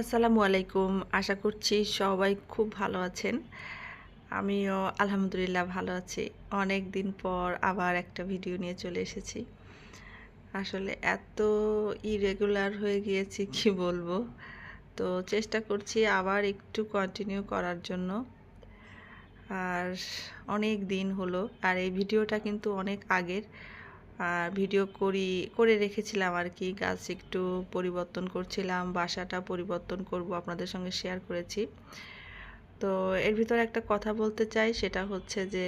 আসসালামু আলাইকুম। আশা করছি সবাই খুব ভালো আছেন। আমিও আলহামদুলিল্লাহ ভালো আছি। অনেক দিন পর আবার একটা ভিডিও নিয়ে চলে এসেছি। আসলে এত ইরেগুলার হয়ে গিয়েছি, কি বলব? তো চেষ্টা করছি আবার একটু কন্টিনিউ করার জন্য। আর অনেক দিন হলো। আর এই ভিডিওটা কিন্তু অনেক আগের। ভিডিও করি, করে রেখেছিলাম আর কি। গাছ একটু পরিবর্তন করছিলাম, বাসাটা পরিবর্তন করব, আপনাদের সঙ্গে শেয়ার করেছি। তো এর ভিতরে একটা কথা বলতে চাই, সেটা হচ্ছে যে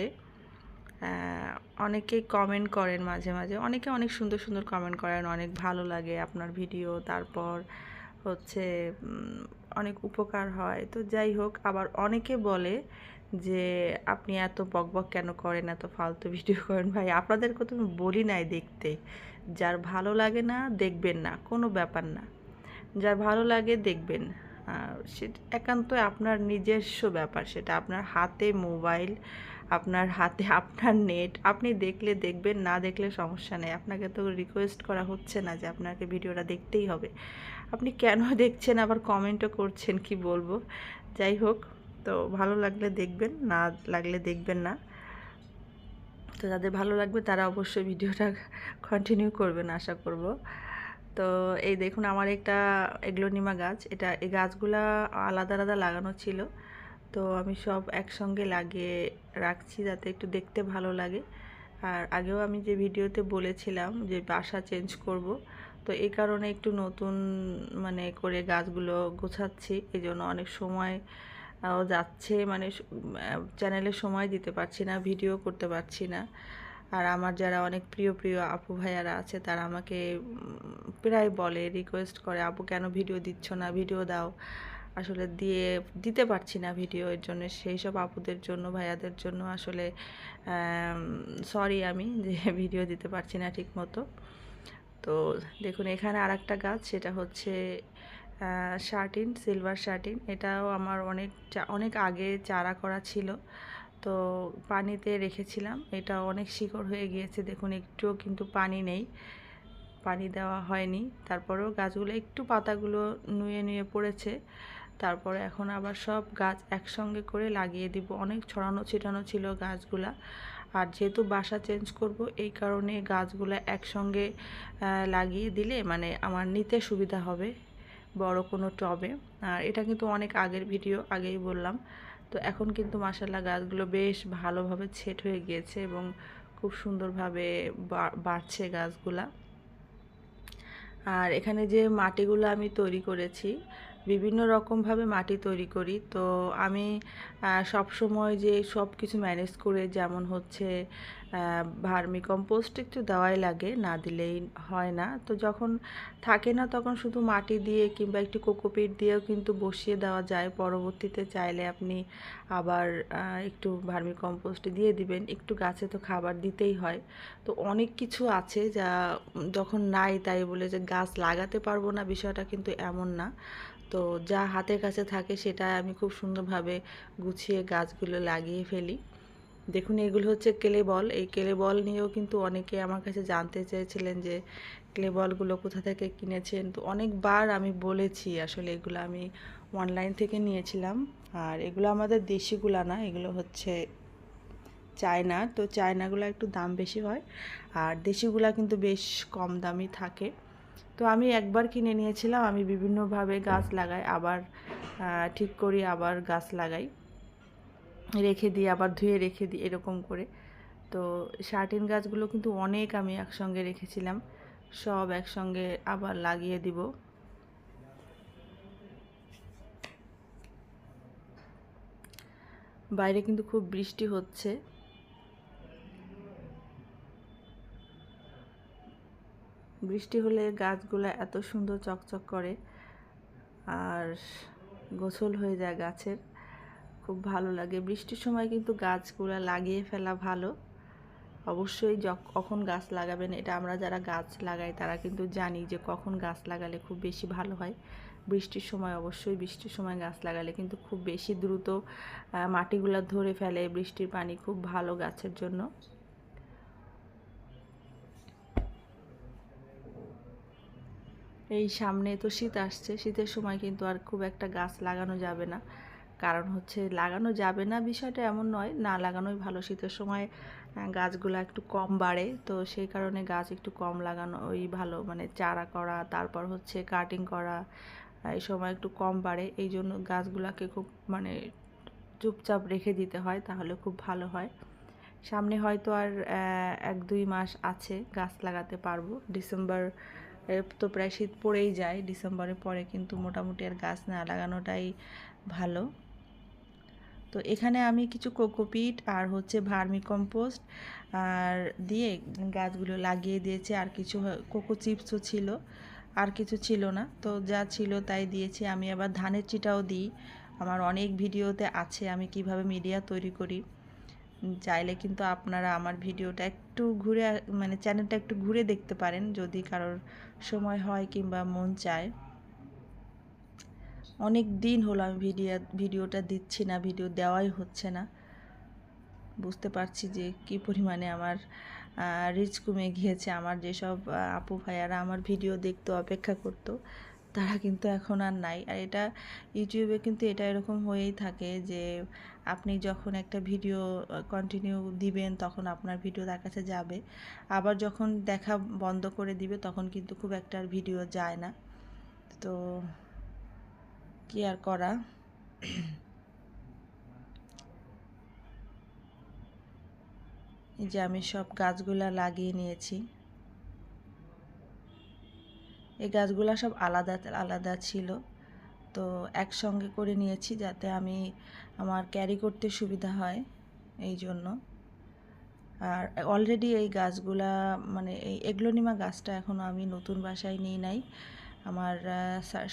অনেকেই কমেন্ট করেন মাঝে মাঝে। অনেকে অনেক সুন্দর সুন্দর কমেন্ট করেন, অনেক ভালো লাগে আপনার ভিডিও তারপর হচ্ছে অনেক উপকার হয়। তো যাই হোক, আবার অনেকে বলে যে আপনি এত বকবক কেন করেন, এত ফালতু ভিডিও করেন ভাই? আপনাদের কথা বলি নাই দেখতে। যার ভালো লাগে না, দেখবেন না, কোনো ব্যাপার না। যার ভালো লাগে, দেখবেন। সেটা একান্ত আপনার নিজস্ব ব্যাপার, সেটা আপনার হাতে মোবাইল, আপনার হাতে, আপনার নেট, আপনি দেখলে দেখবেন, না দেখলে সমস্যা নেই। আপনাকে তো রিকোয়েস্ট করা হচ্ছে না যে আপনাকে ভিডিওটা দেখতেই হবে। আপনি কেন দেখছেন, আবার কমেন্টও করছেন, কি বলব? যাই হোক। তো ভালো লাগলে দেখবেন, না লাগলে দেখবেন না। তো যাদের ভালো লাগবে তারা অবশ্যই ভিডিওটা কন্টিনিউ করবেন আশা করব। তো এই দেখুন আমার একটা এগ্লোনিমা গাছ, এটা এই গাছগুলা আলাদা আলাদা লাগানো ছিল। তো আমি সব একসঙ্গে লাগিয়ে রাখছি যাতে একটু দেখতে ভালো লাগে। আর আগেও আমি যে ভিডিওতে বলেছিলাম যে বাসা চেঞ্জ করব, তো এই কারণে একটু নতুন মানে করে গাছগুলো গোছাচ্ছি। এই জন্য অনেক সময় যাচ্ছে মানে চ্যানেলে সময় দিতে পারছি না ভিডিও করতে পারছি না। আর আমার যারা অনেক প্রিয় প্রিয় আপু ভাইয়ারা আছে, তারা আমাকে প্রায় বলে রিকোয়েস্ট করে, আপু, কেন ভিডিও দিচ্ছ না? ভিডিও দাও। আসলে দিয়ে, দিতে পারছি না ভিডিও এর জন্য। সেই সব আপুদের জন্য, ভাইয়াদের জন্য আসলে সরি আমি যে ভিডিও দিতে পারছি না ঠিক মতো তো দেখুন, এখানে আর একটা গাছ, সেটা হচ্ছে শার্টিন সিলভার শার্টিন, এটাও আমার অনেক অনেক আগে চারা করা ছিল। তো পানিতে রেখেছিলাম এটা অনেক শিকড় হয়ে গিয়েছে, দেখুন একটুও কিন্তু পানি নেই। পানি দেওয়া হয়নি, তারপরেও গাছগুলো, একটু পাতাগুলো নুয়ে নুয়ে পড়েছে। তারপরে এখন আবার সব গাছ একসঙ্গে করে লাগিয়ে দিব, অনেক ছড়ানো ছিটানো ছিল গাছগুলা। আর যেহেতু বাসা চেঞ্জ করব, এই কারণে গাছগুলো একসঙ্গে লাগিয়ে দিলে মানে আমার নিতে সুবিধা হবে। বড় কোনো টবে। আর এটা কিন্তু অনেক আগের ভিডিও, আগেই বললাম। তো এখন কিন্তু মাসাল্লাহ গাছগুলো বেশ ভালোভাবে ছেট হয়ে গিয়েছে এবং খুব সুন্দরভাবে বাড়ছে গাছগুলা। আর এখানে যে মাটিগুলো আমি তৈরি করেছি বিভিন্ন রকমভাবে মাটি তৈরি করি। তো আমি সব সময় যে সব কিছু ম্যানেজ করে যেমন হচ্ছে ভার্মি কম্পোস্ট একটু দেওয়াই লাগে, না দিলেই হয় না। তো যখন থাকে না তখন শুধু মাটি দিয়ে কিংবা একটু কোকোপিট দিয়েও কিন্তু বসিয়ে দেওয়া যায়। পরবর্তীতে চাইলে আপনি আবার একটু ভার্মি কম্পোস্ট দিয়ে দিবেন। একটু গাছে তো খাবার দিতেই হয়। তো অনেক কিছু আছে যা যখন নাই তাই বলে যে গাছ লাগাতে পারব না, বিষয়টা কিন্তু এমন না। তো যা হাতের কাছে থাকে সেটা আমি খুব সুন্দরভাবে গুছিয়ে গাছগুলো লাগিয়ে ফেলি। দেখুন, এগুলো হচ্ছে কেলে বল। এই কেলে বল নিয়েও কিন্তু অনেকে আমার কাছে জানতে চেয়েছিলেন যে, ক্লে বলগুলো কোথা থেকে কিনেছেন? তো অনেকবার আমি বলেছি আসলে এগুলো আমি অনলাইন থেকে নিয়েছিলাম। আর এগুলো আমাদের দেশিগুলা না, এগুলো হচ্ছে চায়না। তো চায়নাগুলো একটু দাম বেশি হয়। আর দেশিগুলা কিন্তু বেশ কম দামি থাকে। তো আমি একবার কিনে নিয়েছিলাম আমি বিভিন্নভাবে গাছ লাগাই আবার ঠিক করি আবার গাছ লাগাই। রেখে দিই আবার ধুয়ে রেখে দিই এরকম করে। তো শার্টিন গাছগুলো কিন্তু অনেক আমি একসঙ্গে রেখেছিলাম সব একসঙ্গে আবার লাগিয়ে দিব। বাইরে কিন্তু খুব বৃষ্টি হচ্ছে। বৃষ্টি হলে গাছগুলো এত সুন্দর চকচক করে আর গোসল হয়ে যায় গাছের, খুব ভালো লাগে। বৃষ্টির সময় কিন্তু গাছগুলো লাগিয়ে ফেলা ভালো। অবশ্যই কখন গাছ লাগাবেন এটা আমরা যারা গাছ লাগাই তারা কিন্তু জানি যে কখন গাছ লাগালে খুব বেশি ভালো হয়। বৃষ্টির সময় অবশ্যই বৃষ্টির সময় গাছ লাগালে কিন্তু খুব বেশি দ্রুত মাটিগুলো ধরে ফেলে। বৃষ্টির পানি খুব ভালো গাছের জন্য। এই সামনে তো শীত আসছে, শীতের সময় কিন্তু আর খুব একটা গাছ লাগানো যাবে না। কারণ হচ্ছে লাগানো যাবে না বিষয়টা এমন নয়, না লাগানোই ভালো। শীতের সময় গাছগুলো একটু কম বাড়ে, তো সেই কারণে গাছ একটু কম লাগানো ওই ভালো। মানে চারা করা, তারপর হচ্ছে কাটিং করা এই সময় একটু কম বাড়ে। এই জন্য গাছগুলোকে খুব মানে চুপচাপ রেখে দিতে হয়, তাহলে খুব ভালো হয়। সামনে হয়তো আর এক দুই মাস আছে গাছ লাগাতে পারব। ডিসেম্বর তো প্রায় শীত পড়েই যায়, ডিসেম্বরের পরে কিন্তু মোটামুটি আর গাছ না লাগানোটাই ভালো। তো এখানে আমি কিছু কোকোপিট আর হচ্ছে ভার্মি কম্পোস্ট আর দিয়ে গাছগুলো লাগিয়ে দিয়েছি, আর কিছু কোকো চিপসও ছিল, আর কিছু ছিল না। তো যা ছিল তাই দিয়েছি। আমি আবার ধানের চিটাও দিই। আমার অনেক ভিডিওতে আছে আমি কীভাবে মিডিয়া তৈরি করি। চাইলে কিন্তু আপনারা আমার ভিডিওটা একটু ঘুরে মানে চ্যানেলটা একটু ঘুরে দেখতে পারেন যদি কারোর সময় হয় কিংবা মন চায়। অনেক দিন হলো আমি ভিডিও ভিডিওটা দিচ্ছি না, ভিডিও দেওয়াই হচ্ছে না। বুঝতে পারছি যে কি পরিমাণে আমার রিচ কমে গিয়েছে। আমার যেসব আপু ভাইয়ারা আমার ভিডিও দেখতে, অপেক্ষা করতো, তারা কিন্তু এখন আর নাই। আর এটা, ইউটিউবে কিন্তু এটা এরকম হয়েই থাকে যে আপনি যখন একটা ভিডিও কন্টিনিউ দিবেন, তখন আপনার ভিডিও তার কাছে যাবে। আবার যখন দেখা বন্ধ করে দিবে, তখন কিন্তু খুব একটা ভিডিও যায় না। তো কি আর করা? যে আমি সব গাছগুলা লাগিয়ে নিয়েছি। এই গাছগুলো সব আলাদা আলাদা ছিল। তো একসঙ্গে করে নিয়েছি যাতে আমি আমার ক্যারি করতে সুবিধা হয় এই জন্য। আর অলরেডি এই গাছগুলা মানে এই এগলোনিমা গাছটা এখনও আমি নতুন বাসায় নিয়ে নাই। আমার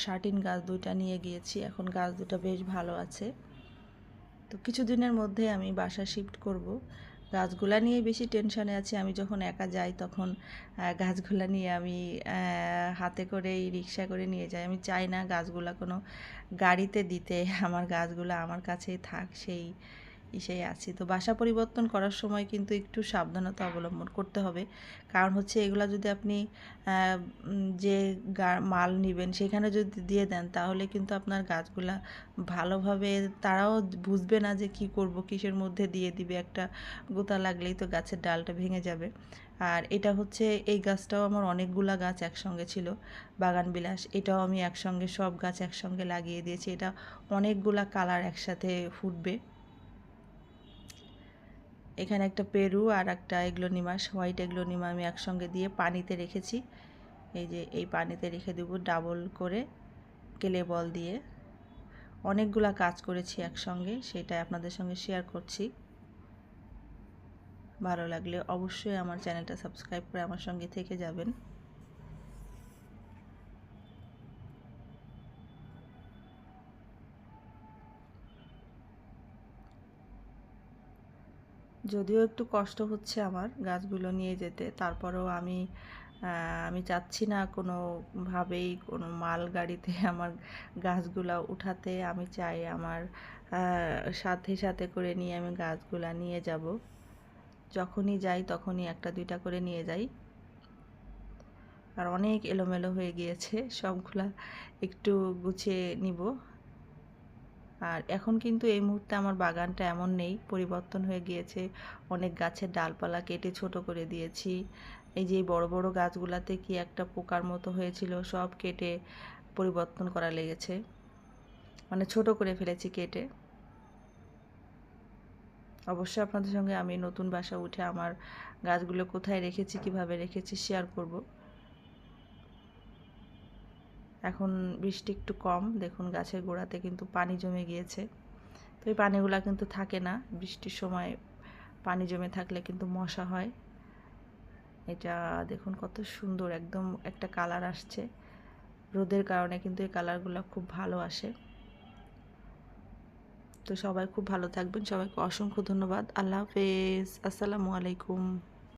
শার্টিন গাছ দুইটা নিয়ে গিয়েছি, এখন গাছ দুটা বেশ ভালো আছে। তো কিছুদিনের মধ্যে আমি বাসা শিফট করব। গাছগুলা নিয়ে বেশি টেনশনে আছি। আমি যখন একা যাই তখন গাছগুলা নিয়ে আমি হাতে করে রিক্সা করে নিয়ে যাই। আমি চাই না গাছগুলা কোনো গাড়িতে দিতে। আমার গাছগুলো আমার কাছেই থাক, সেই ইসেই আছি। তো বাসা পরিবর্তন করার সময় কিন্তু একটু সাবধানতা অবলম্বন করতে হবে। কারণ হচ্ছে এগুলা যদি আপনি যে মাল নেবেন সেখানে যদি দিয়ে দেন তাহলে কিন্তু আপনার গাছগুলা ভালোভাবে তারাও বুঝবে না যে কি করব, কিসের মধ্যে দিয়ে দিবে। একটা গোতা লাগলেই তো গাছের ডালটা ভেঙে যাবে। আর এটা হচ্ছে এই গাছটাও আমার অনেকগুলা গাছ একসঙ্গে ছিল, বাগান বিলাস। এটাও আমি একসঙ্গে, সব গাছ একসঙ্গে লাগিয়ে দিয়েছি। এটা অনেকগুলা কালার একসাথে ফুটবে। এখানে একটা পেরু আর একটা এগ্লোনিমাস হোয়াইট এগ্লোনিমা আমি একসঙ্গে দিয়ে পানিতে রেখেছি। এই যে এই পানিতে রেখে দেব ডাবল করে কেলে বল দিয়ে। অনেকগুলা কাজ করেছি একসঙ্গে, সেটাই আপনাদের সঙ্গে শেয়ার করছি। ভালো লাগলে অবশ্যই আমার চ্যানেলটা সাবস্ক্রাইব করে আমার সঙ্গে থেকে যাবেন। যদিও একটু কষ্ট হচ্ছে আমার গাছগুলো নিয়ে যেতে, তারপরেও আমি আমি চাচ্ছি না কোনোভাবেই কোনো মাল গাড়িতে আমার গাছগুলা উঠাতে। আমি চাই আমার সাথে সাথে করে নিয়ে আমি গাছগুলা নিয়ে যাব। যখনই যাই তখনই একটা দুইটা করে নিয়ে যাই। আর অনেক এলোমেলো হয়ে গিয়েছে, সবগুলা একটু গুছিয়ে নিব। আর এখন কিন্তু এই মুহূর্তে আমার বাগানটা এমন নেই, পরিবর্তন হয়ে গিয়েছে। অনেক গাছের ডালপালা কেটে ছোট করে দিয়েছি। এই যে বড় বড় গাছগুলাতে কি একটা পোকার মতো হয়েছিল, সব কেটে পরিবর্তন করা লেগেছে। মানে ছোট করে ফেলেছি কেটে। অবশ্যই আপনাদের সঙ্গে আমি নতুন বাসা উঠে আমার গাছগুলো কোথায় রেখেছি, কীভাবে রেখেছি শেয়ার করব। এখন বৃষ্টি একটু কম। দেখুন গাছের গোড়াতে কিন্তু পানি জমে গিয়েছে। তো এই পানিগুলা কিন্তু থাকে না। বৃষ্টির সময় পানি জমে থাকলে কিন্তু মশা হয়। এটা দেখুন কত সুন্দর, একদম একটা কালার আসছে। রোদের কারণে কিন্তু এই কালারগুলো খুব ভালো আসে। তো সবাই খুব ভালো থাকবেন। সবাইকে অসংখ্য ধন্যবাদ। আল্লাহ হাফেজ। আসসালামু আলাইকুম।